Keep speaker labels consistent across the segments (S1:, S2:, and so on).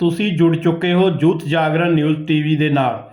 S1: ਤੁਸੀਂ ਜੁੜ ਚੁੱਕੇ ਹੋ ਯੂਥ ਜਾਗਰਣ ਨਿਊਜ਼ ਟੀਵੀ ਦੇ ਨਾਲ।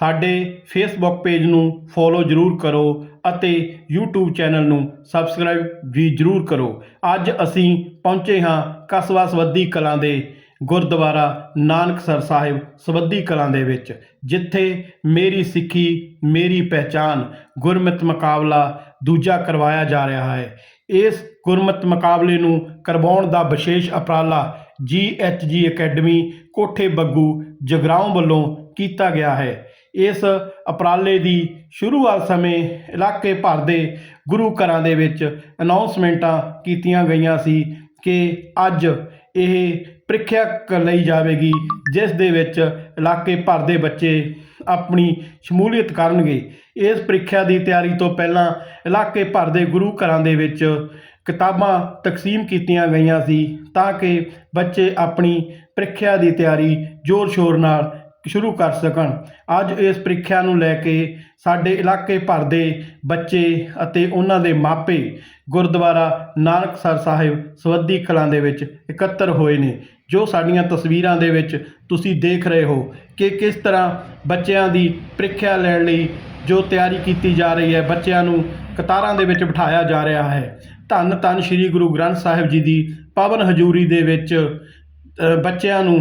S1: ਸਾਡੇ ਫੇਸਬੁੱਕ ਪੇਜ ਨੂੰ ਫੋਲੋ ਜ਼ਰੂਰ ਕਰੋ ਅਤੇ YouTube ਚੈਨਲ ਨੂੰ ਸਬਸਕ੍ਰਾਈਬ ਵੀ ਜ਼ਰੂਰ ਕਰੋ। ਅੱਜ ਅਸੀਂ ਪਹੁੰਚੇ ਹਾਂ ਕਸਬਾ ਸਵੱਦੀ ਕਲਾਂ ਦੇ ਗੁਰਦੁਆਰਾ ਨਾਨਕਸਰ ਸਾਹਿਬ ਸਵੱਦੀ ਕਲਾਂ ਦੇ ਵਿੱਚ, ਜਿੱਥੇ ਮੇਰੀ ਸਿੱਖੀ, ਮੇਰੀ ਪਹਿਚਾਨ ਗੁਰਮਤਿ ਮੁਕਾਬਲਾ ਦੂਜਾ ਕਰਵਾਇਆ ਜਾ ਰਿਹਾ ਹੈ। ਇਸ ਗੁਰਮਤਿ ਮੁਕਾਬਲੇ ਨੂੰ ਕਰਵਾਉਣ ਦਾ ਵਿਸ਼ੇਸ਼ ਉਪਰਾਲਾ ਜੀ ਅਕੈਡਮੀ ਕੋਠੇ ਬੱਗੂ, ਜਗਰਾਉਂ ਵੱਲੋਂ ਕੀਤਾ ਗਿਆ ਹੈ। ਇਸ ਅਪਰਾਲੇ ਦੀ ਸ਼ੁਰੂਆਤ ਸਮੇਂ ਇਲਾਕੇ ਭਰ ਦੇ ਗੁਰੂ ਘਰਾਂ ਦੇ ਵਿੱਚ ਅਨਾਉਂਸਮੈਂਟਾਂ ਕੀਤੀਆਂ ਗਈਆਂ ਸੀ ਕਿ ਅੱਜ ਇਹ ਪ੍ਰੀਖਿਆ ਕ ਲਈ ਜਾਵੇਗੀ, ਜਿਸ ਦੇ ਵਿੱਚ ਇਲਾਕੇ ਭਰ ਦੇ ਬੱਚੇ ਆਪਣੀ ਸ਼ਮੂਲੀਅਤ ਕਰਨਗੇ। ਇਸ ਪ੍ਰੀਖਿਆ ਦੀ ਤਿਆਰੀ ਤੋਂ ਪਹਿਲਾਂ ਇਲਾਕੇ ਭਰ ਦੇ ਗੁਰੂ ਘਰਾਂ ਦੇ ਵਿੱਚ ਕਿਤਾਬਾਂ ਤਕਸੀਮ ਕੀਤੀਆਂ ਗਈਆਂ ਸੀ ਤਾਂ ਕਿ ਬੱਚੇ ਆਪਣੀ ਪ੍ਰੀਖਿਆ ਦੀ ਤਿਆਰੀ ਜ਼ੋਰ ਸ਼ੋਰ ਨਾਲ ਸ਼ੁਰੂ ਕਰ ਸਕਣ। ਅੱਜ ਇਸ ਪ੍ਰੀਖਿਆ ਨੂੰ ਲੈ ਕੇ ਸਾਡੇ ਇਲਾਕੇ ਭਰ ਦੇ ਬੱਚੇ ਅਤੇ ਉਹਨਾਂ ਦੇ ਮਾਪੇ ਗੁਰਦੁਆਰਾ ਨਾਨਕਸਰ ਸਾਹਿਬ ਸਵੱਦੀ ਕਲਾਂ ਦੇ ਵਿੱਚ ਇਕੱਤਰ ਹੋਏ ਨੇ, ਜੋ ਸਾਡੀਆਂ ਤਸਵੀਰਾਂ ਦੇ ਵਿੱਚ ਤੁਸੀਂ ਦੇਖ ਰਹੇ ਹੋ ਕਿ ਕਿਸ ਤਰ੍ਹਾਂ ਬੱਚਿਆਂ ਦੀ ਪ੍ਰੀਖਿਆ ਲੈਣ ਲਈ ਜੋ ਤਿਆਰੀ ਕੀਤੀ ਜਾ ਰਹੀ ਹੈ, ਬੱਚਿਆਂ ਨੂੰ ਕਤਾਰਾਂ ਦੇ ਵਿੱਚ ਬਿਠਾਇਆ ਜਾ ਰਿਹਾ ਹੈ। ਧੰਨ ਧੰਨ ਸ੍ਰੀ ਗੁਰੂ ਗ੍ਰੰਥ ਸਾਹਿਬ ਜੀ ਦੀ ਪਾਵਨ ਹਜ਼ੂਰੀ ਦੇ ਵਿੱਚ ਬੱਚਿਆਂ ਨੂੰ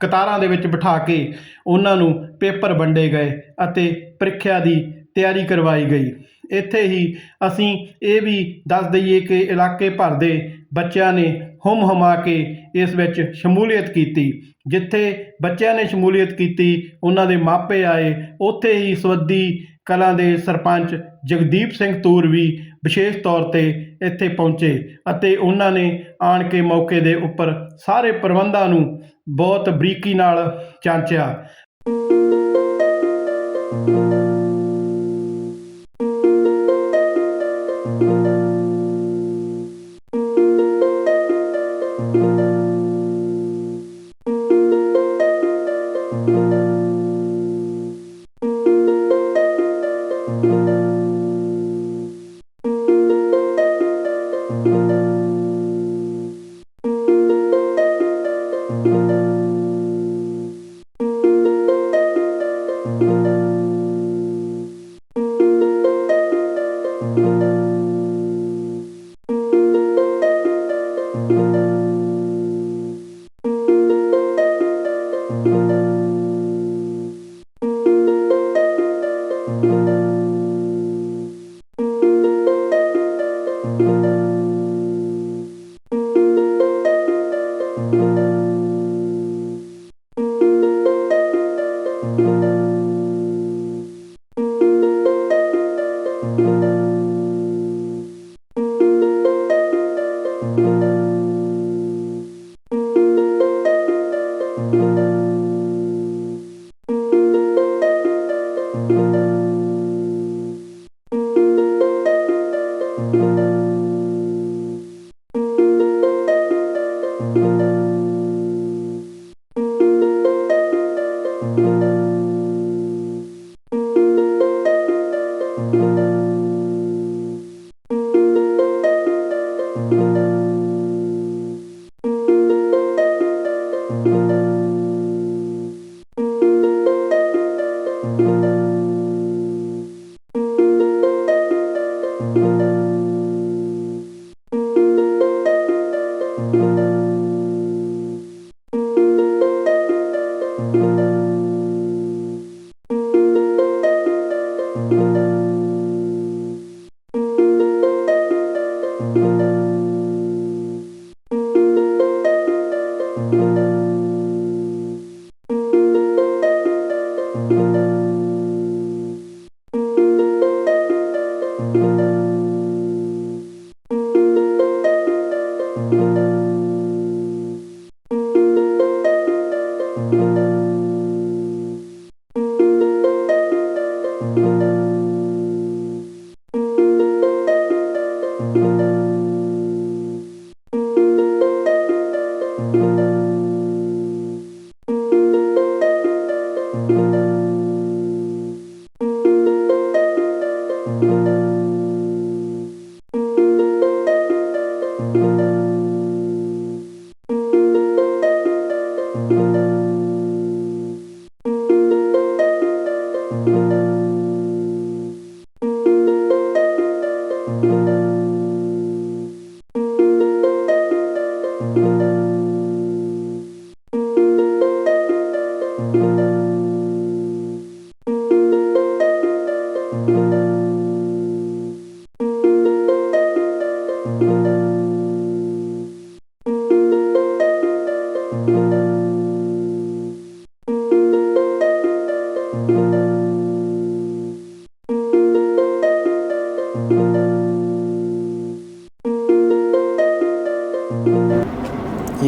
S1: ਕਤਾਰਾਂ ਦੇ ਵਿੱਚ ਬਿਠਾ ਕੇ ਉਹਨਾਂ ਨੂੰ ਪੇਪਰ ਵੰਡੇ ਗਏ ਅਤੇ ਪ੍ਰੀਖਿਆ ਦੀ ਤਿਆਰੀ ਕਰਵਾਈ ਗਈ। ਇੱਥੇ ਹੀ ਅਸੀਂ ਇਹ ਵੀ ਦੱਸ ਦਈਏ ਕਿ ਇਲਾਕੇ ਭਰ ਦੇ ਬੱਚਿਆਂ ਨੇ ਹੁਮ ਹਮਾ ਕੇ ਇਸ ਵਿੱਚ ਸ਼ਮੂਲੀਅਤ ਕੀਤੀ। ਜਿੱਥੇ ਬੱਚਿਆਂ ਨੇ ਸ਼ਮੂਲੀਅਤ ਕੀਤੀ, ਉਹਨਾਂ ਦੇ ਮਾਪੇ ਆਏ। ਉੱਥੇ ਹੀ ਸਵੱਦੀ ਕਲਾਂ ਦੇ ਸਰਪੰਚ ਜਗਦੀਪ ਸਿੰਘ ਤੂਰ ਵੀ ਵਿਸ਼ੇਸ਼ ਤੌਰ ਤੇ ਇੱਥੇ ਪਹੁੰਚੇ ਅਤੇ ਉਹਨਾਂ ਨੇ ਆਣ ਕੇ ਮੌਕੇ ਦੇ ਉੱਪਰ ਸਾਰੇ ਪ੍ਰਬੰਧਾਂ ਨੂੰ ਬਹੁਤ ਬਰੀਕੀ ਨਾਲ ਚਾਂਚਿਆ Thank you.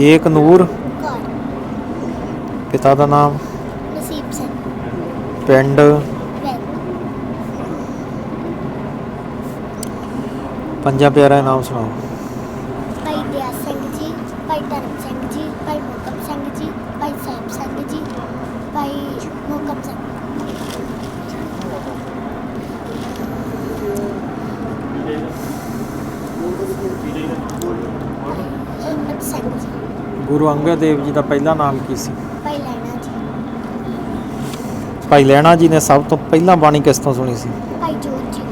S2: ਏਕ ਨੂਰ।
S3: ਕੌਰ
S2: ਪਿਤਾ ਦਾ ਨਾਮ?
S3: ਨਸੀਬ ਸਿੰਘ।
S2: ਪਿੰਡ?
S3: ਵੈਦ
S2: ਪੰਜਾਂ ਪਿਆਰਿਆਂ ਦੇ ਨਾਮ ਸੁਣਾਓ
S3: ਭਾਈ ਦਿਆ ਸਿੰਘ ਜੀ ਭਾਈ ਧਰਮ ਸਿੰਘ ਜੀ ਭਾਈ ਮੋਕਮ ਸਿੰਘ ਜੀ ਭਾਈ ਸਾਹਿਬ ਸਿੰਘ ਜੀ ਭਾਈ ਮੋਕਮ ਸਿੰਘ ਭਾਈ ਹਿੰਮਤ ਸਿੰਘ ਜੀ
S2: ਗੁਰੂ ਅੰਗਦ ਦੇਵ ਜੀ ਦਾ ਪਹਿਲਾ ਨਾਮ ਕੀ ਸੀ?
S3: ਭਾਈ ਲੈਣਾ ਜੀ।
S2: ਭਾਈ ਲੈਣਾ ਜੀ ਨੇ ਸਭ ਤੋਂ ਪਹਿਲਾਂ ਬਾਣੀ ਕਿਸ ਤੋਂ ਸੁਣੀ ਸੀ?
S3: ਭਾਈ ਜੋਤ ਜੀ।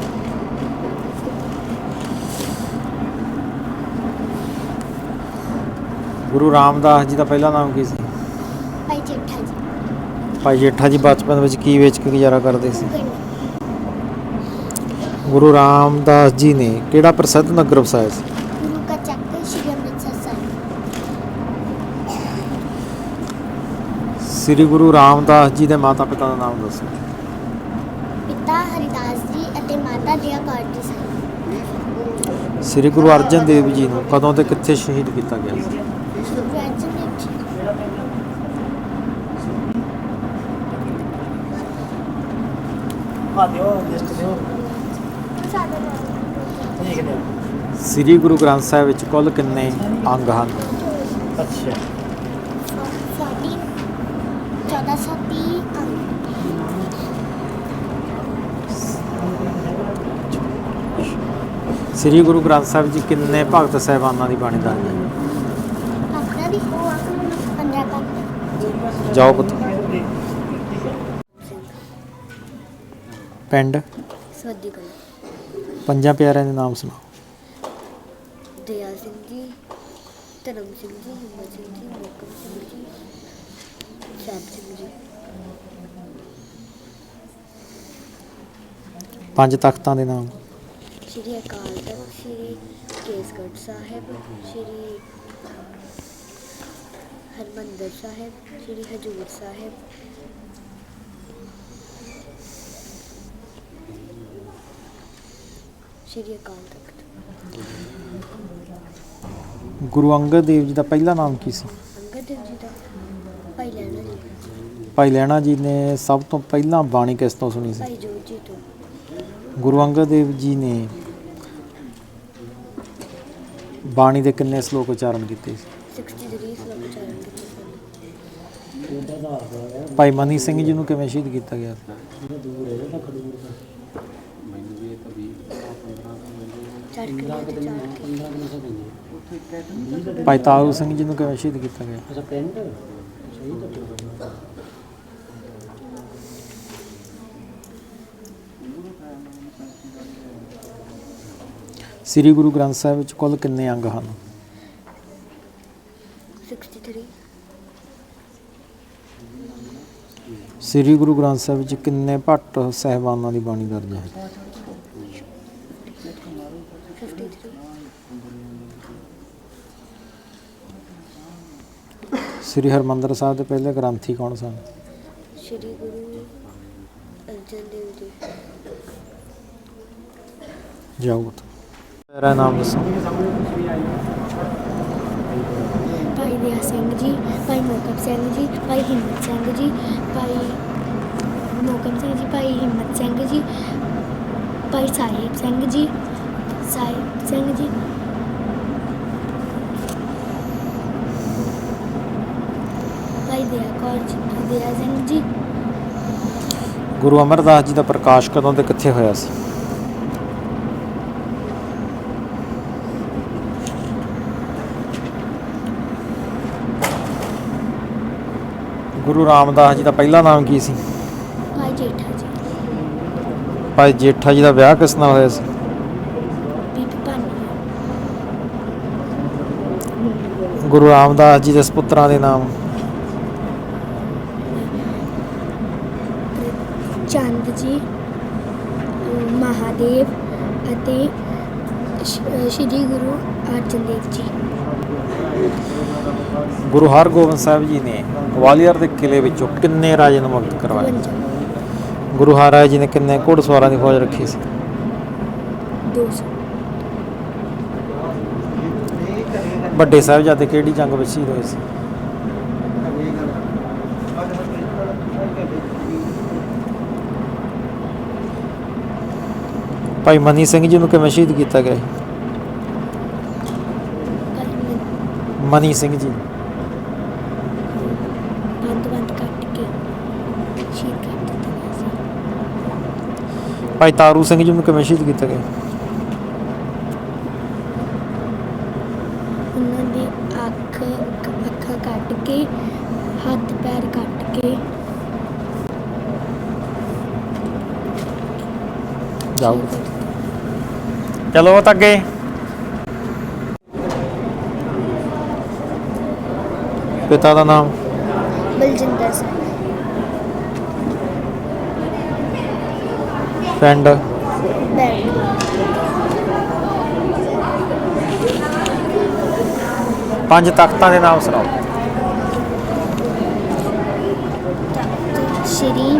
S2: ਗੁਰੂ ਰਾਮਦਾਸ ਜੀ ਦਾ ਪਹਿਲਾ ਨਾਮ ਕੀ ਸੀ?
S3: ਭਾਈ ਜੇਠਾ ਜੀ।
S2: ਭਾਈ ਜੇਠਾ ਜੀ ਬਚਪਨ ਵਿੱਚ ਕੀ ਵੇਚ ਕੇ ਗੁਜ਼ਾਰਾ ਕਰਦੇ ਸੀ? ਗੁਰੂ ਰਾਮਦਾਸ ਜੀ ਨੇ ਕਿਹੜਾ ਪ੍ਰਸਿੱਧ ਨਗਰ ਵਸਾਇਆ ਸੀ
S3: ਗੁਰੂ ਕਾ ਚੱਕ ਸ਼੍ਰੀ ਅੰਮ੍ਰਿਤਸਰ ਸਾਹਿਬ
S2: ਸ੍ਰੀ ਗੁਰੂ ਰਾਮਦਾਸ ਜੀ ਦੇ ਮਾਤਾ ਪਿਤਾ ਦਾ ਨਾਮ ਦੱਸੋ।
S3: ਪਿਤਾ ਹਰਿਦਾਸ ਜੀ ਅਤੇ ਮਾਤਾ ਦਿਆ ਕੌਰ ਜੀ ਸਨ।
S2: ਸ੍ਰੀ ਗੁਰੂ ਅਰਜਨ ਦੇਵ ਜੀ ਨੂੰ ਕਦੋਂ ਤੇ ਕਿੱਥੇ ਸ਼ਹੀਦ ਕੀਤਾ ਗਿਆ ਸੀ?
S3: ਗੁਰੂ ਅਰਜਨ ਦੇਵ ਜੀ ਸਾਡਾ
S2: ਸ੍ਰੀ ਗੁਰੂ ਗ੍ਰੰਥ ਸਾਹਿਬ ਵਿੱਚ ਕੁੱਲ ਕਿੰਨੇ ਅੰਗ ਹਨ?
S1: ਅੱਛਾ।
S2: ਸ੍ਰੀ ਗੁਰੂ ਗ੍ਰੰਥ ਸਾਹਿਬ ਜੀ ਕਿੰਨੇ ਭਗਤ ਸਹਿਬਾਨਾਂ ਦੀ ਬਾਣੀ
S3: ਆਪਣਾ ਦੀ ਉਹ
S2: ਜਾਓ ਪੁੱਤ। ਪਿੰਡ?
S3: ਕੋਲ
S2: ਪੰਜਾਂ ਪਿਆਰਿਆਂ ਦੇ ਨਾਮ ਸੁਣਾਓ।
S3: ਦਇਆ ਸਿੰਘ ਜੀ ਧਰਮ ਸਿੰਘ ਜੀ ਹਿੰਮਤ ਸਿੰਘ ਜੀ ਮੋਕਮ ਸਿੰਘ ਜੀ ਸਾਹਿਬ ਸਿੰਘ ਜੀ।
S2: ਪੰਜ ਤਖਤਾਂ ਦੇ ਨਾਮ।
S3: ਸ਼੍ਰੀ ਅਕਾਲ ਤਖਤ ਸ਼੍ਰੀ ਕੇਸਗੜ੍ਹ ਸਾਹਿਬ ਸ਼੍ਰੀ ਹਰਮੰਦਰ ਸਾਹਿਬ ਸ਼੍ਰੀ ਹਜੂਰ ਸਾਹਿਬ। ਸ਼੍ਰੀ ਅਕਾਲ ਤਖਤ।
S2: ਗੁਰੂ ਅੰਗਦ ਦੇਵ ਜੀ ਦਾ ਪਹਿਲਾ ਨਾਮ ਕੀ ਸੀ?
S3: ਅੰਗਦ ਦੇਵ ਜੀ ਦਾ ਭਾਈ ਲੈਣਾ ਜੀ।
S2: ਭਾਈ ਲੈਣਾ ਜੀ ਨੇ ਸਭ ਤੋਂ ਪਹਿਲਾਂ ਬਾਣੀ ਕਿਸ ਤੋਂ ਸੁਣੀ ਸੀ?
S3: ਭਾਈ ਜੋਤ ਜੀ ਤੋਂ।
S2: ਗੁਰੂ ਅੰਗਦ ਦੇਵ ਜੀ ਨੇ ਬਾਣੀ ਦੇ ਕਿੰਨੇ ਸ਼ਲੋਕ ਉਚਾਰਨ ਕੀਤੇ ਸੀ?
S3: 63 ਸਲੋਕ ਉਚਾਰਨ ਕੀਤੇ ਸਨ
S2: ਭਾਈ ਮਨੀ ਸਿੰਘ ਜੀ ਨੂੰ ਕਿਵੇਂ ਸ਼ਹੀਦ ਕੀਤਾ ਗਿਆ ਸੀ?
S3: ਚਾਰ ਕਿਲੇ ਤੇ ਚਾਰ ਕਿਲੇ
S2: ਭਾਈ ਤਾਰੂ ਸਿੰਘ ਜੀ ਨੂੰ ਕਿਵੇਂ ਸ਼ਹੀਦ ਕੀਤਾ ਗਿਆ? ਸ੍ਰੀ ਗੁਰੂ ਗ੍ਰੰਥ ਸਾਹਿਬ ਵਿੱਚ ਕੁੱਲ ਕਿੰਨੇ ਅੰਗ ਹਨ?
S3: 63
S2: ਸ੍ਰੀ ਗੁਰੂ ਗ੍ਰੰਥ ਸਾਹਿਬ ਵਿੱਚ ਕਿੰਨੇ ਭੱਟ ਸਹਿਬਾਨਾਂ ਦੀ ਬਾਣੀ ਦਰਜ ਹੈ?
S3: 53
S2: ਸ੍ਰੀ ਹਰਮੰਦਰ ਸਾਹਿਬ ਦੇ ਪਹਿਲੇ ਗ੍ਰੰਥੀ ਕੌਣ ਸਨ?
S3: ਸ਼੍ਰੀ ਗੁਰੂ ਅਰਜਨ ਦੇਵ ਜੀ।
S2: ਜਾਓ ਮੇਰਾ ਨਾਮ ਦੱਸੋ।
S3: ਭਾਈ ਦਿਆ ਸਿੰਘ ਜੀ ਭਾਈ ਮੋਕਮ ਸਿੰਘ ਜੀ ਭਾਈ ਹਿੰਮਤ ਸਿੰਘ ਜੀ ਭਾਈ ਮੋਕਮ ਸਿੰਘ ਜੀ ਭਾਈ ਹਿੰਮਤ ਸਿੰਘ ਜੀ ਭਾਈ ਸਾਹਿਬ ਸਿੰਘ ਜੀ ਸਾਹਿਬ ਸਿੰਘ ਜੀ। ਭਾਈ ਦਿਆ ਕੌਰ ਜੀ ਦਿਆ ਸਿੰਘ ਜੀ।
S2: ਗੁਰੂ ਅਮਰਦਾਸ ਜੀ ਦਾ ਪ੍ਰਕਾਸ਼ ਕਦੋਂ ਤੇ ਕਿੱਥੇ ਹੋਇਆ ਸੀ? ਗੁਰੂ ਰਾਮਦਾਸ ਜੀ ਦਾ ਪਹਿਲਾ ਨਾਮ ਕੀ ਸੀ?
S3: ਭਾਈ ਜੇਠਾ ਜੀ।
S2: ਭਾਈ ਜੇਠਾ ਜੀ ਦਾ ਵਿਆਹ ਕਿਸ ਨਾਲ ਹੋਇਆ ਸੀ?
S3: ਬੀਬੀ ਭਾਨੀ
S2: ਗੁਰੂ ਰਾਮਦਾਸ ਜੀ ਦੇ ਸੁਪੁੱਤਰਾਂ ਦੇ ਨਾਮ।
S3: ਚੰਦ ਜੀ ਅਹ ਮਹਾਦੇਵ ਅਤੇ ਸ਼੍ਰੀ ਗੁਰੂ ਅਰਜਨ ਦੇਵ ਜੀ।
S2: ਗੁਰੂ ਹਰਗੋਬਿੰਦ ਸਾਹਿਬ ਜੀ ਨੇ ਗਵਾਲੀਅਰ ਦੇ ਕਿਲੇ ਵਿੱਚੋਂ ਕਿੰਨੇ ਰਾਜੇ ਨੂੰ ਮੁਕਤ ਕਰਵਾਏ?
S3: 52
S2: ਗੁਰੂ ਹਰਿਰਾਏ ਜੀ ਨੇ ਕਿੰਨੇ ਘੋੜਸਵਾਰਾਂ ਦੀ ਫੌਜ ਰੱਖੀ ਸੀ?
S3: 200
S2: ਵੱਡੇ ਸਾਹਿਬਜ਼ਾਦੇ ਕਿਹੜੀ ਜੰਗ ਵਿੱਚ ਸ਼ਹੀਦ ਹੋਏ ਸੀ? ਭਾਈ ਮਨੀ ਸਿੰਘ ਜੀ ਨੂੰ ਕਿਵੇਂ ਸ਼ਹੀਦ ਕੀਤਾ ਗਿਆ ਸੀ?
S3: ਕਲਮ
S2: ਮਨੀ ਸਿੰਘ ਜੀ।
S3: ਬੰਦ ਬੰਦ ਕੱਟ ਕੇ ਸ਼ੀਟ ਕਰ ਦਿੱਤਾ ਗਿਆ ਸੀ।
S2: ਭਾਈ ਤਾਰੂ ਸਿੰਘ ਜੀ ਨੂੰ ਕਿਵੇਂ ਸ਼ਹੀਦ ਕੀਤਾ ਗਿਆ?
S3: ਉਹਨਾਂ ਦੀ ਅੱਖ ਅੱਖਾਂ ਕੱਟ ਕੇ ਹੱਥ ਪੈਰ ਕੱਟ ਕੇ।
S2: ਜਾਓ।
S3: ਸ਼ਹੀਦ ਕਰ ਦਿੱਤਾ।
S2: ਚਲੋ ਤਾਂ ਅੱਗੇ। ਪਿਤਾ ਦਾ ਨਾਮ?
S3: ਬਲਜਿੰਦਰ ਸਿੰਘ।
S2: ਪਿੰਡ? ਪੰਜ ਤਖਤਾਂ ਦੇ ਨਾਮ ਸੁਣਾਓ।
S3: ਸ਼੍ਰੀ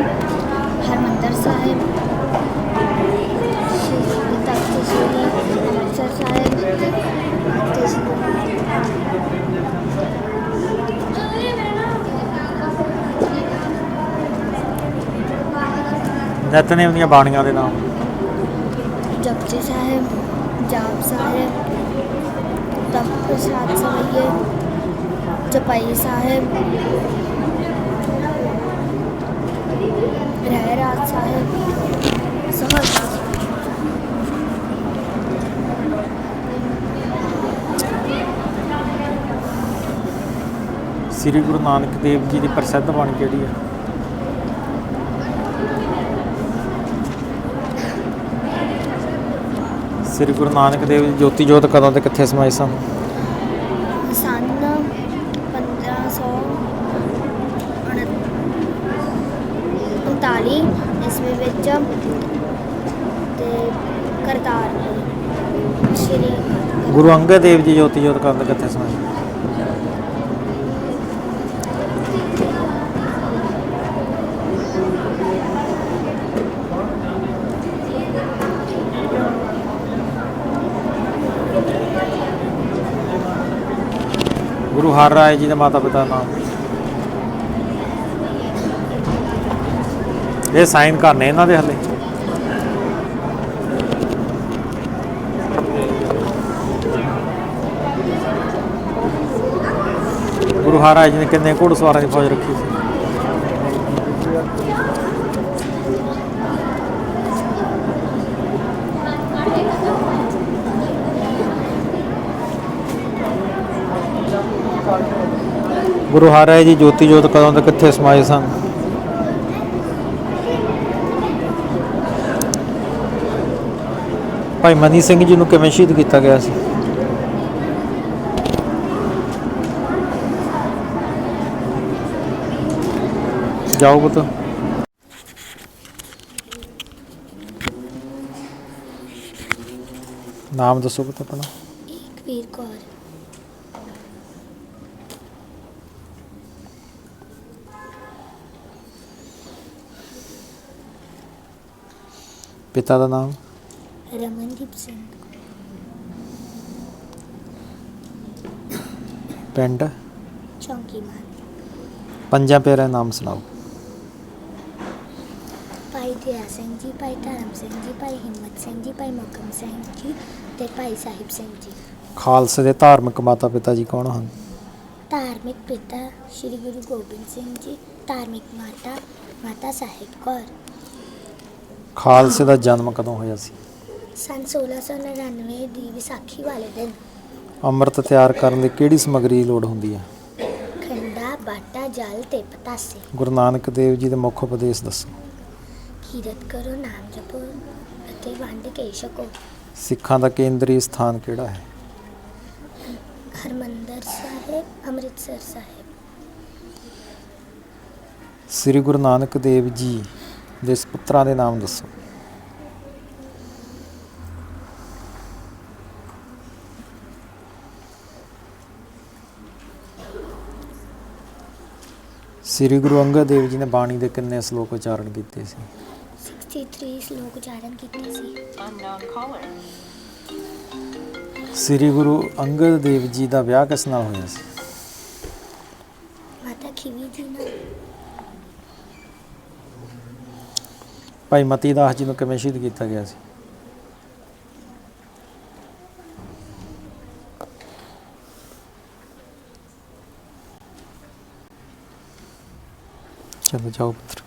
S3: ਹਰਮੰਦਰ ਸਾਹਿਬ ਸ਼੍ਰੀ ਤਖਤ ਸ਼੍ਰੀ ਅੰਮ੍ਰਿਤਸਰ ਸਾਹਿਬ ਤੇ
S2: ਨਿਤਨੇਮ ਦੀਆਂ ਬਾਣੀਆਂ ਦੇ ਨਾਮ।
S3: ਜਪਜੀ ਸਾਹਿਬ ਜਾਪ ਸਾਹਿਬ ਤਪ ਪ੍ਰਸਾਦ ਸਵਈਏ ਚਪਾਈ ਸਾਹਿਬ ਰਹਿ ਰਾਤ ਸਾਹਿਬ। ਸਹਜ
S2: ਸ੍ਰੀ ਗੁਰੂ ਨਾਨਕ ਦੇਵ ਜੀ ਦੀ ਪ੍ਰਸਿੱਧ ਬਾਣੀ ਕਿਹੜੀ ਹੈ? ਸ੍ਰੀ ਗੁਰੂ ਨਾਨਕ ਦੇਵ ਜੀ ਜੋਤੀ ਜੋਤ ਕਦੋਂ ਤੇ ਕਿੱਥੇ ਸਮਾਏ ਸਨ?
S3: ਸਨ 1539 ਈਸਵੀ ਵਿੱਚ ਤੇ ਕਰਤਾਰਪੁਰ ਸ਼੍ਰੀ
S2: ਗੁਰੂ ਅੰਗਦ ਦੇਵ ਜੀ ਜੋਤੀ ਜੋਤ ਕਦੋਂ ਤੇ ਕਿੱਥੇ ਸਮਾਏ? ਗੁਰੂ ਹਰ ਰਾਏ ਜੀ ਦੇ ਮਾਤਾ ਪਿਤਾ ਦਾ ਨਾਮ। ਇਹ ਸਾਈਨ ਕਰਨੇ ਇਹਨਾਂ ਦੇ ਹੱਲੇ। ਗੁਰੂ ਹਰਿਰਾਏ ਜੀ ਨੇ ਕਿੰਨੇ ਘੋੜਸਵਾਰਾਂ ਦੀ ਫੌਜ ਰੱਖੀ ਸੀ। ਗੁਰੂ ਹਰਿਰਾਏ ਜੀ, ਜੋਤੀ ਜੋਤ ਕਦੋਂ ਤੇ ਕਿੱਥੇ ਸਮਾਏ ਸਨ? ਭਾਈ ਮਨੀ ਸਿੰਘ ਜੀ ਨੂੰ ਕਿਵੇਂ ਸ਼ਹੀਦ ਕੀਤਾ ਗਿਆ ਸੀ? ਜਾਓ ਪੁੱਤ। ਨਾਮ ਦੱਸੋ ਪੁੱਤ ਆਪਣਾ।
S3: ਵੀਰ ਕੌਰ।
S2: ਪਿਤਾ ਦਾ ਨਾਮ?
S3: ਰਮਨਦੀਪ ਸਿੰਘ।
S2: ਪਿੰਡ?
S3: ਚੌਂਕੀਮਾਨ
S2: ਪੰਜਾਂ ਪਿਆਰਿਆਂ ਦੇ ਨਾਮ ਸੁਣਾਓ।
S3: ਭਾਈ ਦਇਆ ਸਿੰਘ ਜੀ ਭਾਈ ਧਰਮ ਸਿੰਘ ਜੀ ਭਾਈ ਹਿੰਮਤ ਸਿੰਘ ਜੀ ਭਾਈ ਮੋਕਮ ਸਿੰਘ ਜੀ ਤੇ ਭਾਈ ਸਾਹਿਬ ਸਿੰਘ ਜੀ।
S2: ਖਾਲਸੇ ਦੇ ਧਾਰਮਿਕ ਮਾਤਾ ਪਿਤਾ ਜੀ ਕੌਣ ਹਨ?
S3: ਧਾਰਮਿਕ ਪਿਤਾ ਸ੍ਰੀ ਗੁਰੂ ਗੋਬਿੰਦ ਸਿੰਘ ਜੀ ਧਾਰਮਿਕ ਮਾਤਾ ਮਾਤਾ ਸਾਹਿਬ ਕੌਰ।
S2: ਖਾਲਸੇ ਦਾ ਜਨਮ ਕਦੋਂ ਹੋਇਆ ਸੀ?
S3: ਸਨ 1699 ਦੀ ਵਿਸਾਖੀ ਵਾਲੇ ਦਿਨ।
S2: ਅੰਮ੍ਰਿਤ ਤਿਆਰ ਕਰਨ ਲਈ ਕਿਹੜੀ ਸਮੱਗਰੀ ਦੀ ਲੋੜ ਹੁੰਦੀ ਹੈ?
S3: ਖੰਡਾ ਬਾਟਾ ਜਲ ਤੇ ਪਤਾਸੇ।
S2: ਗੁਰੂ ਨਾਨਕ ਦੇਵ ਜੀ ਦੇ ਮੁੱਖ ਉਪਦੇਸ਼ ਦੱਸੋ।
S3: ਕੀਰਤ ਕਰੋ ਨਾਮ ਜਪੋ ਅਤੇ ਵੰਡ ਕੇ ਛਕੋ।
S2: ਸਿੱਖਾਂ ਦਾ ਕੇਂਦਰੀ ਸਥਾਨ ਕਿਹੜਾ ਹੈ?
S3: ਹਰਮੰਦਰ ਸਾਹਿਬ ਅੰਮ੍ਰਿਤਸਰ ਸਾਹਿਬ।
S2: ਸ੍ਰੀ ਗੁਰੂ ਨਾਨਕ ਦੇਵ ਜੀ ਦੇ ਸੁਪੁੱਤਰਾਂ ਦੇ ਨਾਮ ਦੱਸੋ। ਸ੍ਰੀ ਗੁਰੂ ਅੰਗਦ ਦੇਵ ਜੀ ਨੇ ਬਾਣੀ ਦੇ ਕਿੰਨੇ ਸ਼ਲੋਕ ਉਚਾਰਨ ਕੀਤੇ ਸੀ?
S3: 63 ਸ਼ਲੋਕ ਉਚਾਰਨ ਕੀਤੇ ਸੀ.
S2: ਸ੍ਰੀ ਗੁਰੂ ਅੰਗਦ ਦੇਵ ਜੀ ਦਾ ਵਿਆਹ ਕਿਸ ਨਾਲ ਹੋਇਆ ਸੀ?
S3: ਮਾਤਾ ਖੀਵੀ ਜੀ ਨਾਲ।
S2: ਭਾਈ ਮਤੀ ਦਾਸ ਜੀ ਨੂੰ ਕਿਵੇਂ ਸ਼ਹੀਦ ਕੀਤਾ ਗਿਆ ਸੀ? ਚਲੋ ਜਾਓ ਪੁੱਤਰ।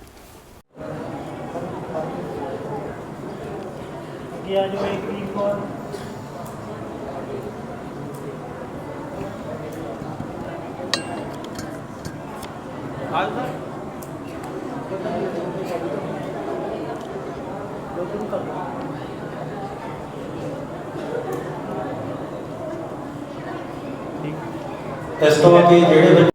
S4: ਇਸ ਤੋਂ ਅੱਗੇ ਜਿਹੜੇ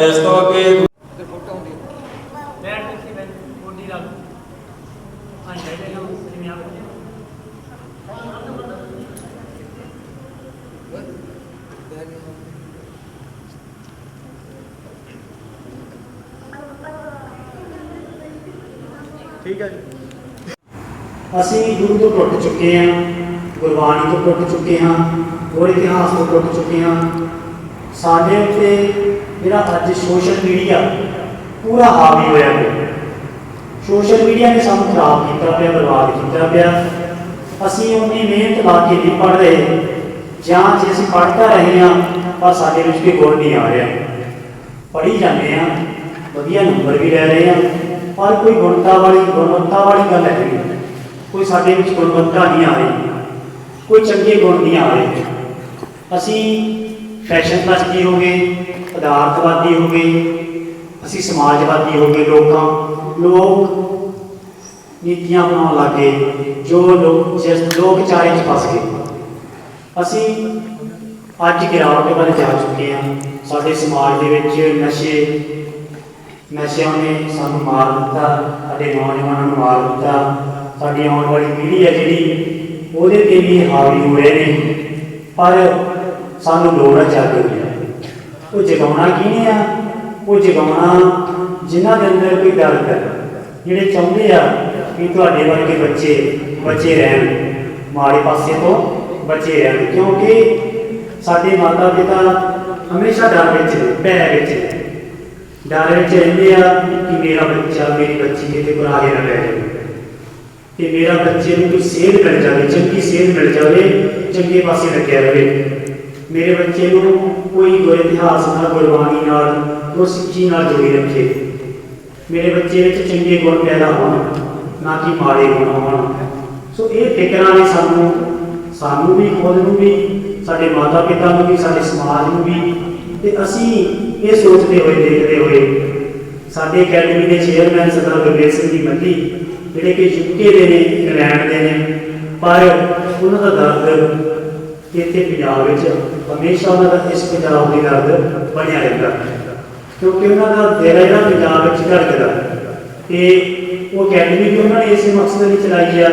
S4: ਇਸ ਤੋਂ ਅੱਗੇ
S5: ਅਸੀਂ ਗੁਰੂ ਤੋਂ ਟੁੱਟ ਚੁੱਕੇ ਹਾਂ, ਗੁਰਬਾਣੀ ਤੋਂ ਟੁੱਟ ਚੁੱਕੇ ਹਾਂ, ਹੋਰ ਇਤਿਹਾਸ ਤੋਂ ਟੁੱਟ ਚੁੱਕੇ ਹਾਂ। ਸਾਡੇ ਉੱਤੇ ਜਿਹੜਾ ਅੱਜ ਸੋਸ਼ਲ ਮੀਡੀਆ ਪੂਰਾ ਹਾਵੀ ਹੋਇਆ ਹੈ ਸੋਸ਼ਲ ਮੀਡੀਆ ਨੇ ਸਾਨੂੰ ਖਰਾਬ ਕੀਤਾ ਪਿਆ, ਬਰਬਾਦ ਕੀਤਾ ਪਿਆ। ਅਸੀਂ ਉਨੀ ਮਿਹਨਤ ਲਾ ਕੇ ਨਹੀਂ ਪੜ੍ਹ ਰਹੇ, ਜਾਂ ਜੇ ਅਸੀਂ ਪੜ੍ਹਦਾ ਰਹੇ ਹਾਂ ਪਰ ਸਾਡੇ ਵਿੱਚ ਕੋਈ ਗੁਣ ਨਹੀਂ ਆ ਰਿਹਾ। ਪੜ੍ਹੀ ਜਾਂਦੇ ਹਾਂ, ਵਧੀਆ ਨੰਬਰ ਵੀ ਲੈ ਰਹੇ ਹਾਂ, ਪਰ ਕੋਈ ਗੁਣਤਾ ਵਾਲੀ, ਗੁਣਵੱਤਾ ਵਾਲੀ ਗੱਲ ਹੈ ਨਹੀਂ। ਕੋਈ ਸਾਡੇ ਵਿੱਚ ਗੁਣਵੱਤਾ ਨਹੀਂ ਆ ਰਹੀ ਕੋਈ ਚੰਗੇ ਗੁਣ ਨਹੀਂ ਆ ਰਹੇ ਅਸੀਂ ਫੈਸ਼ਨ ਭਜਕੀ ਹੋ ਗਏ ਪਦਾਰਥਵਾਦੀ ਹੋ ਗਏ ਅਸੀਂ ਸਮਾਜਵਾਦੀ ਹੋ ਗਏ ਲੋਕਾਂ, ਲੋਕ ਨੀਤੀਆਂ ਬਣਾਉਣ ਲੱਗੇ, ਜੋ ਲੋਕ ਜਿਸ ਲੋਕ ਚਾਰੇ ਚ ਫਸ ਗਏ। ਅਸੀਂ ਅੱਜ ਗਿਰਾਵਟ ਬਾਰੇ ਜਾ ਚੁੱਕੇ ਹਾਂ। ਸਾਡੇ ਸਮਾਜ ਦੇ ਵਿੱਚ ਨਸ਼ੇ, ਨਸ਼ਿਆਂ ਨੇ ਸਾਨੂੰ ਮਾਰ ਦਿੱਤਾ, ਸਾਡੇ ਨੌਜਵਾਨਾਂ ਨੂੰ ਮਾਰ ਦਿੱਤਾ। ਸਾਡੀ ਆਉਣ ਵਾਲੀ ਪੀੜ੍ਹੀ ਹੈ ਜਿਹੜੀ ਉਹਦੇ ਤੇ ਵੀ ਹਾਵੀ ਹੋ ਰਹੇ ਨੇ। ਪਰ ਸਾਨੂੰ ਲੋੜ ਹੈ ਉਹ ਜਗਾਉਣਾ ਕਿਹਨੇ ਆ? ਉਹ ਜਗਾਉਣਾ ਜਿਨ੍ਹਾਂ ਦੇ ਅੰਦਰ ਕੋਈ ਦਰਦ ਹੈ ਜਿਹੜੇ ਚਾਹੁੰਦੇ ਆ ਕਿ ਤੁਹਾਡੇ ਵਰਗੇ ਬੱਚੇ ਬਚੇ ਰਹਿਣ ਮਾੜੇ ਪਾਸੇ ਤੋਂ ਬਚੇ ਰਹਿਣ। ਕਿਉਂਕਿ ਸਾਡੇ ਮਾਤਾ ਪਿਤਾ ਹਮੇਸ਼ਾ ਡਰ ਵਿੱਚ ਨੇ, ਭੈ ਵਿੱਚ ਨੇ। ਡਰ ਵਿੱਚ ਰਹਿੰਦੇ ਆ ਕਿ ਮੇਰਾ ਬੱਚਾ ਮੇਰੀ ਬੱਚੀ ਕਿਤੇ ਗੁਨਾਹੇ ਨਾ ਪੈ ਜਾਵੇ। ਤੇ ਮੇਰਾ ਬੱਚੇ ਨੂੰ ਕੋਈ ਸੇਧ ਮਿਲ ਜਾਵੇ ਚੰਗੀ ਸੇਧ ਮਿਲ ਜਾਵੇ ਚੰਗੇ ਪਾਸੇ ਲੱਗਿਆ ਰਵੇ ਮੇਰੇ ਬੱਚੇ ਨੂੰ ਕੋਈ ਗੁਰ ਇਤਿਹਾਸ ਨਾਲ ਗੁਰਬਾਣੀ ਨਾਲ ਗੁਰ ਸਿੱਖੀ ਨਾਲ ਜੋੜੀ ਰੱਖੇ ਮੇਰੇ ਬੱਚੇ ਵਿੱਚ ਚੰਗੇ ਗੁਣ ਪੈਦਾ ਹੋਣ ਨਾ ਕਿ ਮਾੜੇ ਗੁਣ ਹੋਣ ਸੋ ਇਹ ਫਿਕਰਾਂ ਨੇ ਸਾਨੂੰ ਸਾਨੂੰ ਵੀ ਖੁਦ ਨੂੰ ਵੀ ਸਾਡੇ ਮਾਤਾ ਪਿਤਾ ਨੂੰ ਵੀ ਸਾਡੇ ਸਮਾਜ ਨੂੰ ਵੀ ਤੇ ਅਸੀਂ ਇਹ ਸੋਚਦੇ ਹੋਏ ਦੇਖਦੇ ਹੋਏ ਸਾਡੀ ਅਕੈਡਮੀ ਦੇ ਚੇਅਰਮੈਨ ਸਰਦਾਰ ਗੁਰਵੇਲ ਸਿੰਘ ਜੀ ਮੱਲੀ ਜਿਹੜੇ ਕਿ ਯੂਕੇ ਦੇ ਨੇ, ਇੰਗਲੈਂਡ ਦੇ ਨੇ, ਪਰ ਉਹਨਾਂ ਦਾ ਦਰਦ ਇੱਥੇ ਪੰਜਾਬ ਵਿੱਚ ਹਮੇਸ਼ਾ ਉਹਨਾਂ ਦਾ ਇਸ ਪੰਜਾਬ ਦੀ ਦਰਦ ਬਣਿਆ ਰਹਿੰਦਾ ਕਿਉਂਕਿ ਉਹਨਾਂ ਦਾ ਦਿਲ ਹੈ ਜਿਹੜਾ ਪੰਜਾਬ ਵਿੱਚ ਧੜਕਦਾ ਤੇ ਉਹ ਅਕੈਡਮੀ ਵੀ ਉਹਨਾਂ ਨੇ ਇਸੇ ਮਕਸਦ ਲਈ ਚਲਾਈ ਆ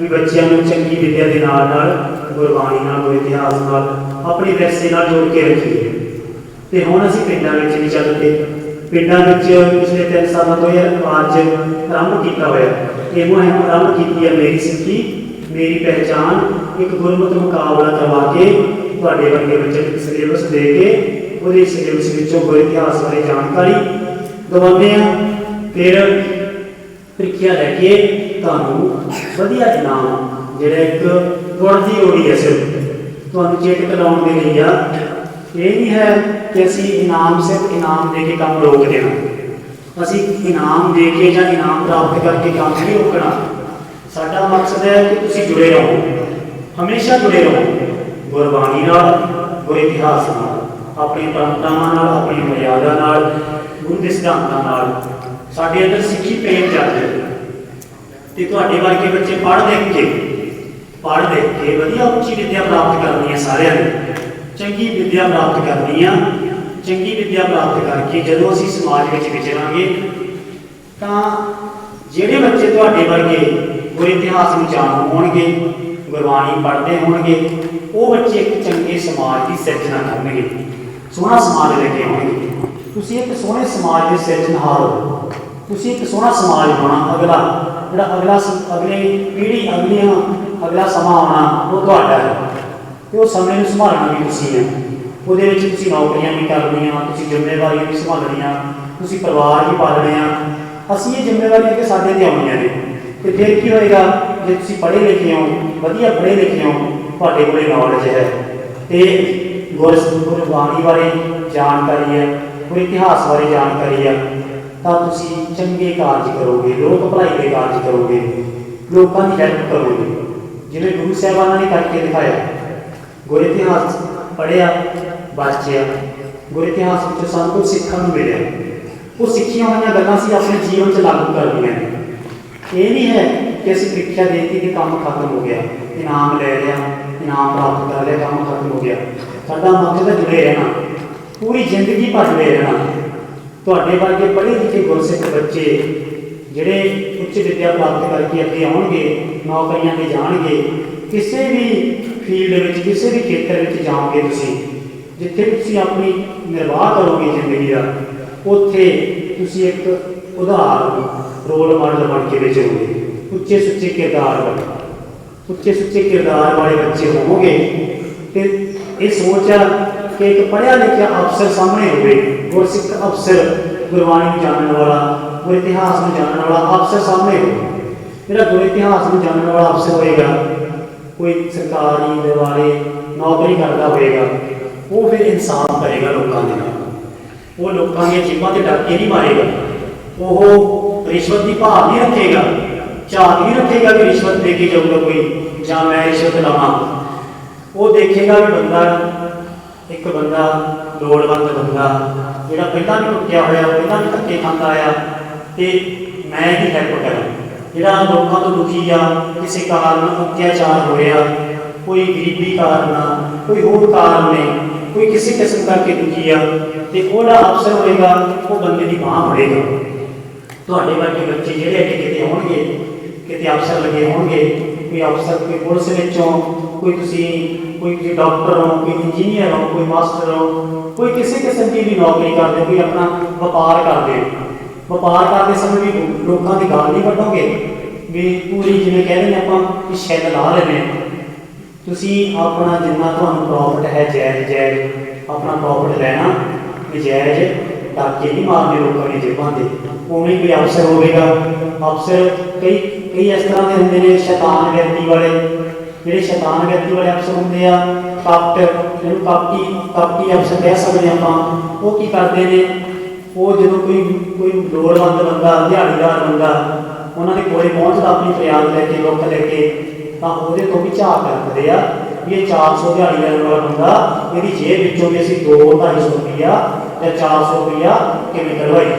S5: ਵੀ ਬੱਚਿਆਂ ਨੂੰ ਚੰਗੀ ਵਿਦਿਆ ਦੇ ਨਾਲ ਨਾਲ ਗੁਰਬਾਣੀ ਨਾਲ, ਗੁਰ ਇਤਿਹਾਸ ਨਾਲ, ਆਪਣੇ ਵਿਰਸੇ ਨਾਲ ਜੋੜ ਕੇ ਰੱਖੀਏ। ਤੇ ਹੁਣ ਅਸੀਂ ਪਿੰਡਾਂ ਵਿੱਚ ਵੀ ਚੱਲ ਪਏ। ਪਿੰਡਾਂ ਵਿੱਚ ਪਿਛਲੇ 3 ਸਾਲਾਂ ਤੋਂ ਇਹ ਅੱਜ ਆਰੰਭ ਕੀਤਾ ਹੋਇਆ। ਇਹ ਮੁਹਿੰਮ ਆਰੰਭ ਕੀਤੀ ਹੈ ਮੇਰੀ ਸਿੱਖੀ, ਮੇਰੀ ਪਹਿਚਾਨ ਇੱਕ ਗੁਰਮਤਿ ਮੁਕਾਬਲਾ ਕਰਵਾ ਕੇ, ਤੁਹਾਡੇ ਵਰਗੇ ਬੱਚੇ ਨੂੰ ਸਿਲੇਬਸ ਦੇ ਕੇ, ਉਹਦੇ ਸਿਲੇਬਸ ਵਿੱਚੋਂ ਗੁਰ ਇਤਿਹਾਸ ਬਾਰੇ ਜਾਣਕਾਰੀ ਦਵਾਉਂਦੇ ਆ ਫਿਰ ਪ੍ਰੀਖਿਆ ਲੈ ਕੇ ਤੁਹਾਨੂੰ ਵਧੀਆ ਇਨਾਮ ਜਿਹੜਾ ਇੱਕ ਗੁਣ ਦੀ ਲੋੜੀ ਹੈ ਸਿਰਫ, ਤੁਹਾਨੂੰ ਚੇਤਕ ਲਾਉਣ ਦੇ ਲਈ ਆ। ਇਹ ਨਹੀਂ ਹੈ ਕਿ ਅਸੀਂ ਇਨਾਮ ਸਿਰਫ ਇਨਾਮ ਦੇ ਕੇ ਕੰਮ ਰੋਕ ਦੇਣਾ। ਅਸੀਂ ਇਨਾਮ ਦੇ ਕੇ ਜਾਂ ਇਨਾਮ ਪ੍ਰਾਪਤ ਕਰਕੇ ਕੰਮ ਨਹੀਂ ਰੋਕਣਾ। ਸਾਡਾ ਮਕਸਦ ਹੈ ਕਿ ਤੁਸੀਂ ਜੁੜੇ ਰਹੋ। ਹਮੇਸ਼ਾ ਜੁੜੇ ਰਹੋ। ਗੁਰਬਾਣੀ ਨਾਲ, ਗੁਰ ਇਤਿਹਾਸ ਨਾਲ, ਆਪਣੀ ਪਰੰਪਰਾਵਾਂ ਨਾਲ, ਆਪਣੀ ਮਰਿਆਦਾ ਨਾਲ ਗੁਰੂ ਦੇ ਸਿਧਾਂਤਾਂ ਨਾਲ। ਸਾਡੇ ਅੰਦਰ ਸਿੱਖੀ ਪ੍ਰੇਮ ਜਾਗਦੇ ਤੇ ਤੁਹਾਡੇ ਵਰਗੇ ਬੱਚੇ ਪੜ੍ਹ ਲਿਖ ਕੇ ਪੜ੍ਹ ਦੇਖ ਕੇ ਵਧੀਆ ਉੱਚੀ ਵਿੱਦਿਆ ਪ੍ਰਾਪਤ ਕਰਨੀ ਹੈ ਸਾਰਿਆਂ ਨੇ। ਚੰਗੀ ਵਿੱਦਿਆ ਪ੍ਰਾਪਤ ਕਰਨੀ ਆ। ਚੰਗੀ ਵਿੱਦਿਆ ਪ੍ਰਾਪਤ ਕਰਕੇ ਜਦੋਂ ਅਸੀਂ ਸਮਾਜ ਵਿੱਚ ਵਿਚਰਾਂਗੇ, ਤਾਂ ਜਿਹੜੇ ਬੱਚੇ ਤੁਹਾਡੇ ਵਰਗੇ ਗੁਰ ਇਤਿਹਾਸ ਨੂੰ ਜਾਣੂ ਹੋਣਗੇ, ਗੁਰਬਾਣੀ ਪੜ੍ਹਦੇ ਹੋਣਗੇ, ਉਹ ਬੱਚੇ ਇੱਕ ਚੰਗੇ ਸਮਾਜ ਦੀ ਸਿਰਜਣਾ ਕਰਨਗੇ। ਸੋਹਣਾ ਸਮਾਜ ਲੈ ਕੇ ਆਉਣਗੇ। ਤੁਸੀਂ ਇੱਕ ਸੋਹਣੇ ਸਮਾਜ ਦੇ ਸਿਰਜਣਹਾਰ ਹੋ। ਤੁਸੀਂ ਇੱਕ ਸੋਹਣਾ ਸਮਾਜ ਹੋਣਾ ਅਗਲਾ, ਜਿਹੜਾ ਅਗਲਾ ਸ- ਅਗਲੀ ਪੀੜ੍ਹੀ, ਅਗਲੀਆਂ, ਅਗਲਾ ਸਮਾਂ ਆਉਣਾ, ਉਹ ਤੁਹਾਡਾ ਹੈ। ਤੇ ਉਹ ਸਮੇਂ ਨੂੰ ਸੰਭਾਲਣਾ ਵੀ ਤੁਸੀਂ ਹੈ ਉਹਦੇ ਵਿੱਚ ਤੁਸੀਂ ਨੌਕਰੀਆਂ ਵੀ ਕਰਨੀਆਂ, ਤੁਸੀਂ ਜ਼ਿੰਮੇਵਾਰੀਆਂ ਵੀ ਸੰਭਾਲਣੀਆਂ ਤੁਸੀਂ ਪਰਿਵਾਰ ਵੀ ਪਾਲਣੇ ਆ। ਅਸੀਂ ਇਹ ਜ਼ਿੰਮੇਵਾਰੀਆਂ ਕਿ ਸਾਡੇ ਤੇ ਆਉਣੀਆਂ ਨੇ। ਤੇ ਫਿਰ ਕੀ ਹੋਏਗਾ? ਜੇ ਤੁਸੀਂ ਪੜ੍ਹੇ ਲਿਖੇ ਹੋ, ਵਧੀਆ ਪੜ੍ਹੇ ਲਿਖੇ ਹੋ, ਤੁਹਾਡੇ ਕੋਲੇ ਨੌਲੇਜ ਹੈ। ਤੇ ਗੁਰ ਗੁਰਬਾਣੀ ਬਾਰੇ ਜਾਣਕਾਰੀ ਹੈ, ਕੋਈ ਇਤਿਹਾਸ ਬਾਰੇ ਜਾਣਕਾਰੀ ਹੈ, ਤਾਂ ਤੁਸੀਂ ਚੰਗੇ ਕਾਰਜ ਕਰੋਗੇ, ਲੋਕ ਭਲਾਈ ਦੇ ਕਾਰਜ ਕਰੋਗੇ, ਲੋਕਾਂ ਦੀ ਹੈਲਪ ਕਰੋਗੇ। ਜਿਵੇਂ ਗੁਰੂ ਸਾਹਿਬਾਨਾਂ ਨੇ ਕਰਕੇ ਦਿਖਾਇਆ ਗੁਰ ਇਤਿਹਾਸ ਪੜ੍ਹਿਆ ਬਾਚਿਆ ਗੁਰ ਇਤਿਹਾਸ ਵਿੱਚ ਸਾਨੂੰ ਕੁਝ ਸਿੱਖਣ ਨੂੰ ਮਿਲਿਆ ਉਹ ਸਿੱਖੀਆਂ ਹੋਈਆਂ ਗੱਲਾਂ ਅਸੀਂ ਆਪਣੇ ਜੀਵਨ 'ਚ ਲਾਗੂ ਕਰਨੀਆਂ ਨੇ ਇਹ ਨਹੀਂ ਹੈ ਕਿ ਅਸੀਂ ਪ੍ਰੀਖਿਆ ਦੇ ਦਿੱਤੀ ਤੇ ਕੰਮ ਖਤਮ ਹੋ ਗਿਆ ਇਨਾਮ ਲੈ ਲਿਆ ਇਨਾਮ ਪ੍ਰਾਪਤ ਕਰ ਲਿਆ ਕੰਮ ਖਤਮ ਹੋ ਗਿਆ ਸਾਡਾ ਮਕਸਦ ਹੈ ਜੁੜੇ ਰਹਿਣਾ ਪੂਰੀ ਜ਼ਿੰਦਗੀ ਭਰ ਜੁੜੇ ਰਹਿਣਾ ਤੁਹਾਡੇ ਵਰਗੇ ਪੜ੍ਹੇ ਲਿਖੇ ਗੁਰਸਿੱਖ ਬੱਚੇ ਜਿਹੜੇ ਉੱਚ ਵਿੱਦਿਆ ਪ੍ਰਾਪਤ ਕਰਕੇ ਅੱਗੇ ਆਉਣਗੇ ਨੌਕਰੀਆਂ ਤੇ ਜਾਣਗੇ ਕਿਸੇ ਵੀ ਫੀਲਡ ਵਿੱਚ, ਕਿਸੇ ਵੀ ਖੇਤਰ ਵਿੱਚ ਜਾਓਗੇ ਤੁਸੀਂ, ਜਿੱਥੇ ਤੁਸੀਂ ਆਪਣੀ ਨਿਰਵਾਹ ਕਰੋਗੇ ਜ਼ਿੰਦਗੀ ਦਾ, ਉੱਥੇ ਤੁਸੀਂ ਇੱਕ ਉਦਾਹਰਨ ਰੋਲ ਮਾਡਲ ਬਣ ਕੇ ਵਿਚਰੋਗੇ ਉੱਚੇ ਸੁੱਚੇ ਕਿਰਦਾਰ ਵਾਲੇ। ਉੱਚੇ ਸੁੱਚੇ ਕਿਰਦਾਰ ਵਾਲੇ ਬੱਚੇ ਹੋਵੋਗੇ ਤੇ ਇਹ ਸੋਚ ਆ ਕਿ ਇੱਕ ਪੜ੍ਹਿਆ ਲਿਖਿਆ ਅਫਸਰ ਸਾਹਮਣੇ ਹੋਵੇ, ਗੁਰਸਿੱਖ ਅਫਸਰ ਗੁਰਬਾਣੀ ਨੂੰ ਜਾਣਨ ਵਾਲਾ, ਗੁਰ ਇਤਿਹਾਸ ਨੂੰ ਜਾਣਨ ਵਾਲਾ ਅਫਸਰ ਸਾਹਮਣੇ ਹੋਵੇ। ਜਿਹੜਾ ਗੁਰ ਇਤਿਹਾਸ ਨੂੰ ਜਾਣਨ ਵਾਲਾ ਅਫਸਰ ਹੋਏਗਾ ਕੋਈ ਸਰਕਾਰੀ ਦਰਬਾਰੇ ਨੌਕਰੀ ਕਰਦਾ ਹੋਏਗਾ, ਉਹ ਫਿਰ ਇਨਸਾਫ ਕਰੇਗਾ ਲੋਕਾਂ ਦੇ ਨਾਲ। ਉਹ ਲੋਕਾਂ ਦੀਆਂ ਜੀਬਾਂ ਤੇ ਡਾਕੇ ਨਹੀਂ ਮਾਰੇਗਾ। ਉਹ ਰਿਸ਼ਵਤ ਦੀ ਭਾਵ ਨਹੀਂ ਰੱਖੇਗਾ ਝਾਕ ਨਹੀਂ ਰੱਖੇਗਾ ਕਿ ਰਿਸ਼ਵਤ ਦੇ ਕੇ ਜਾਊਗਾ ਕੋਈ, ਜਾਂ ਮੈਂ ਰਿਸ਼ਵਤ ਲਵਾਂ। ਉਹ ਦੇਖੇਗਾ ਵੀ ਬੰਦਾ, ਇੱਕ ਬੰਦਾ ਲੋੜਵੰਦ ਬੰਦਾ, ਜਿਹੜਾ ਪਹਿਲਾਂ ਵੀ ਟੁੱਟਿਆ ਹੋਇਆ, ਪਹਿਲਾਂ ਵੀ ਧੱਕੇ ਖਾਂਦਾ ਆ ਤੇ ਮੈਂ ਹੀ ਹੈਲਪ ਕਰਾਂ। ਜਿਹੜਾ ਲੋਕਾਂ ਤੋਂ ਦੁਖੀ ਆ ਕਿਸੇ ਕਾਰਨ ਅਤਿਆਚਾਰ ਹੋਇਆ ਕੋਈ ਗਰੀਬੀ ਕਾਰਨ ਆ, ਕੋਈ ਹੋਰ ਕਾਰਨ ਨੇ ਕੋਈ ਕਿਸੇ ਕਿਸਮ ਕਰਕੇ ਦੁਖੀ ਆ ਤੇ ਉਹਦਾ ਅਫਸਰ ਹੋਏਗਾ ਉਹ ਬੰਦੇ ਦੀ ਬਾਹ ਫੜੇਗਾ। ਤੁਹਾਡੇ ਵਰਗੇ ਬੱਚੇ ਜਿਹੜੇ ਅੱਗੇ ਕਿਤੇ ਹੋਣਗੇ ਕਿਤੇ ਅਫਸਰ ਲੱਗੇ ਹੋਣਗੇ ਕੋਈ ਅਫਸਰ ਕੋਈ ਪੁਲਿਸ ਵਿੱਚੋਂ ਕੋਈ ਤੁਸੀਂ ਕੋਈ ਤੁਸੀਂ ਡਾਕਟਰ ਹੋ ਕੋਈ ਇੰਜੀਨੀਅਰ ਹੋ ਕੋਈ ਮਾਸਟਰ ਹੋ ਕੋਈ ਕਿਸੇ ਕਿਸਮ ਦੀ ਵੀ ਨੌਕਰੀ ਕਰਦੇ ਹੋ ਕੋਈ ਆਪਣਾ ਵਪਾਰ ਕਰਦੇ। ਹੋ ਵਪਾਰ ਕਰਦੇ ਸਮੇਂ ਵੀ ਲੋਕਾਂ ਦੀ ਗੱਲ ਨਹੀਂ ਕੱਢੋਗੇ। ਵੀ ਪੂਰੀ ਜਿਵੇਂ ਕਹਿੰਦੇ ਨੇ ਆਪਾਂ ਕਿ ਸ਼ੈਲ ਲਾ ਲੈਣੇ ਤੁਸੀਂ ਆਪਣਾ ਜਿੰਨਾ ਤੁਹਾਨੂੰ ਪ੍ਰੋਫਿਟ ਹੈ ਜਾਇਜ਼ ਜਾਇਜ਼, ਆਪਣਾ ਪ੍ਰੋਫਿਟ ਲੈਣਾ ਨਜਾਇਜ਼ ਡਾਕੇ ਨਹੀਂ ਮਾਰਨੇ ਲੋਕਾਂ ਦੀ ਜੇਬਾਂ ਦੇ ਉਵੇਂ ਕੋਈ ਅਫਸਰ ਹੋਵੇਗਾ। ਅਫਸਰ ਕਈ ਕਈ ਇਸ ਤਰ੍ਹਾਂ ਦੇ ਹੁੰਦੇ ਨੇ, ਸ਼ੈਤਾਨ ਵਿਅਕਤੀ ਵਾਲੇ। ਜਿਹੜੇ ਸ਼ੈਤਾਨ ਵਿਅਕਤੀ ਵਾਲੇ ਅਫਸਰ ਹੁੰਦੇ ਆ ਕਪਟ ਜਿਹਨੂੰ ਕਪਟੀ ਕਪਟੀ ਅਫਸਰ ਕਹਿ ਸਕਦੇ ਆਪਾਂ। ਉਹ ਕੀ ਕਰਦੇ ਨੇ? ਉਹ ਜਦੋਂ ਕੋਈ ਕੋਈ ਲੋੜਵੰਦ ਬੰਦਾ, ਦਿਹਾੜੀਦਾਰ ਬੰਦਾ ਉਹਨਾਂ ਦੇ ਕੋਲੇ ਪਹੁੰਚਦਾ ਆਪਣੀ ਫਰਿਆਦ ਲੈ ਕੇ ਦੁੱਖ ਲੈ ਕੇ, ਤਾਂ ਉਹਦੇ ਤੋਂ ਵੀ ਝਾਕ ਰੱਖਦੇ ਆ ਵੀ ਇਹ 400 ਦਿਹਾੜੀ ਲੈਣ ਵਾਲਾ ਬੰਦਾ ਇਹਦੀ ਜੇਬ ਵਿੱਚੋਂ ਵੀ ਅਸੀਂ 2 250 ਰੁਪਇਆ ਜਾਂ 400 ਰੁਪਇਆ ਕਿਵੇਂ ਕਰਵਾਏ